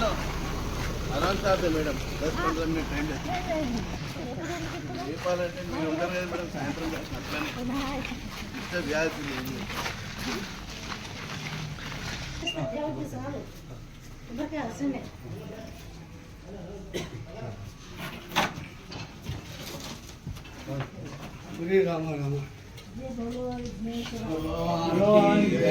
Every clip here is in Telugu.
चलो आराम से आते మేడం 10 15 మినిట్ టైం లేదు చెప్పాలంటే మీరు ఉండరు కదా మేడం సాయంత్రం అట్లనే ఇంత వ్యాధి లేదు श्री राम राम जय बोलो जय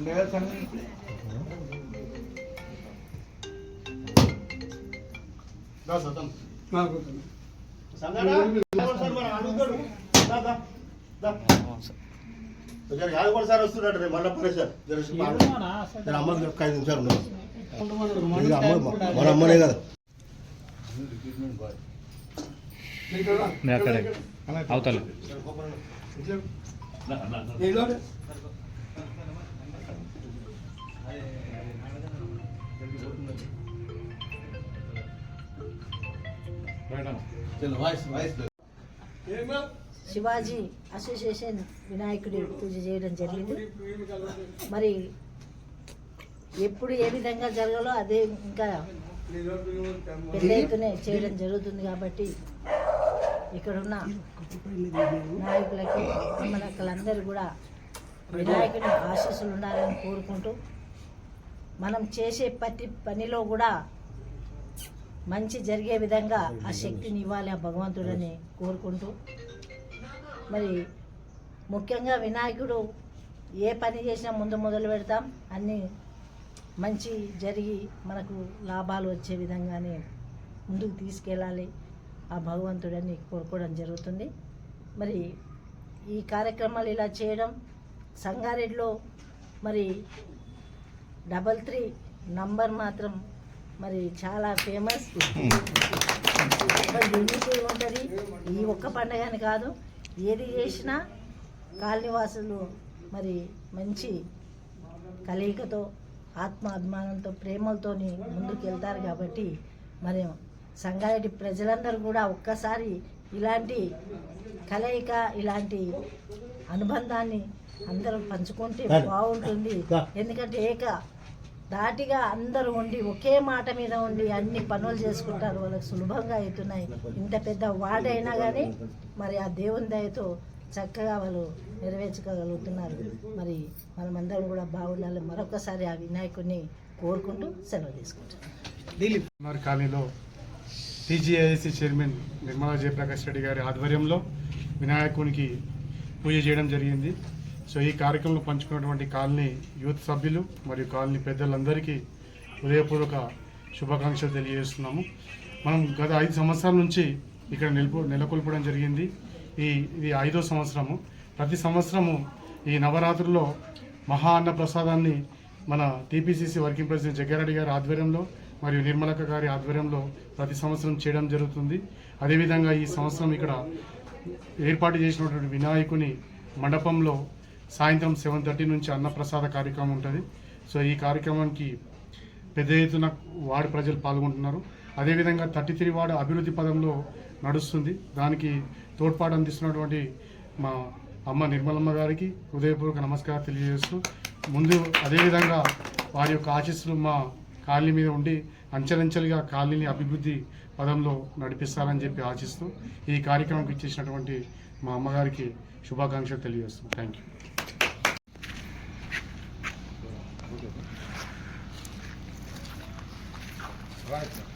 ఉండేగా సంగతి. సార్ వస్తున్నాడు రేపు మళ్ళీ పరేశారు అమ్మకి ఒక ఐదు నిమిషాలు అమ్మ మన అమ్మనే కదా. అవతల. శివాజీ అసోసియేషన్ వినాయకుడి పూజ చేయడం జరిగింది. మరి ఎప్పుడు ఏ విధంగా జరగాలో అదే ఇంకా పెద్ద ఎత్తున చేయడం జరుగుతుంది కాబట్టి ఇక్కడున్న నాయకులకి అమ్మలక్కలందరూ కూడా వినాయకుని ఆశీస్సులు ఉండాలని కోరుకుంటూ మనం చేసే ప్రతి పనిలో కూడా మంచి జరిగే విధంగా ఆ శక్తిని ఇవ్వాలి ఆ భగవంతుడని కోరుకుంటూ. మరి ముఖ్యంగా వినాయకుడు ఏ పని చేసినా ముందు మొదలు పెడతాం. అన్నీ మంచి జరిగి మనకు లాభాలు వచ్చే విధంగానే ముందుకు తీసుకెళ్ళాలి. ఆ భగవంతుడని కోరుకోవడం జరుగుతుంది. మరి ఈ కార్యక్రమాలు ఇలా చేయడం సంగారెడ్డిలో మరి డబల్ త్రీ నంబర్ మాత్రం మరి చాలా ఫేమస్ యూనిటీ ఉంటుంది ఈ ఒక్క పండగని కాదు ఏది చేసినా కాలనీవాసులు మరి మంచి కలయికతో ఆత్మ అభిమానంతో ప్రేమలతోని ముందుకు వెళ్తారు కాబట్టి మరి సంగారెడ్డి ప్రజలందరూ కూడా ఒక్కసారి ఇలాంటి కలయిక ఇలాంటి అనుబంధాన్ని అందరూ పంచుకుంటే బాగుంటుంది. ఎందుకంటే ఏక దాటిగా అందరూ ఉండి ఒకే మాట మీద ఉండి అన్ని పనులు చేసుకుంటారు. వాళ్ళకి సులభంగా అవుతున్నాయి. ఇంత పెద్ద వాడైనా కానీ మరి ఆ దేవుని దయతో చక్కగా వాళ్ళు నెరవేర్చుకోగలుగుతున్నారు. మరి మనమందరం కూడా బాగుండాలి మరొకసారి ఆ వినాయకుడిని కోరుకుంటూ సెలవు తీసుకుంటాం కుమార్ కాలనీలో టీజీఐసి చైర్మన్ నిర్మలా జయప్రకాష్ రెడ్డి గారి ఆధ్వర్యంలో వినాయకునికి పూజ చేయడం జరిగింది. సో ఈ కార్యక్రమంలో పంచుకున్నటువంటి కాలనీ యూత్ సభ్యులు మరియు కాలనీ పెద్దలందరికీ హృదయపూర్వక శుభాకాంక్షలు తెలియజేస్తున్నాము. మనం గత ఐదు సంవత్సరాల నుంచి ఇక్కడ నిలుపు నెలకొల్పడం జరిగింది. ఈ ఇది ఐదో సంవత్సరము. ప్రతి సంవత్సరము ఈ నవరాత్రుల్లో మహా అన్న ప్రసాదాన్ని మన టీపీసీసీ వర్కింగ్ ప్రెసిడెంట్ జగ్గారెడ్డి గారి ఆధ్వర్యంలో మరియు నిర్మలక గారి ఆధ్వర్యంలో ప్రతి సంవత్సరం చేయడం జరుగుతుంది. అదేవిధంగా ఈ సంవత్సరం ఇక్కడ ఏర్పాటు చేసినటువంటి వినాయకుని మండపంలో సాయంత్రం సెవెన్ థర్టీ నుంచి అన్నప్రసాద కార్యక్రమం ఉంటుంది. సో ఈ కార్యక్రమానికి పెద్ద ఎత్తున వార్డు ప్రజలు పాల్గొంటున్నారు. అదేవిధంగా థర్టీ త్రీ వార్డు అభివృద్ధి పదంలో నడుస్తుంది. దానికి తోడ్పాటు అందిస్తున్నటువంటి మా అమ్మ నిర్మలమ్మ గారికి హృదయపూర్వక నమస్కారం తెలియజేస్తూ ముందు అదేవిధంగా వారి యొక్క ఆశీస్సులు మా కాలనీ మీద ఉండి అంచెలంచెలుగా కాలనీని అభివృద్ధి పదంలో నడిపిస్తారని చెప్పి ఆశిస్తూ ఈ కార్యక్రమంకి ఇచ్చేసినటువంటి మా అమ్మగారికి శుభాకాంక్షలు తెలియజేస్తున్నాం థ్యాంక్ యూ Давайте.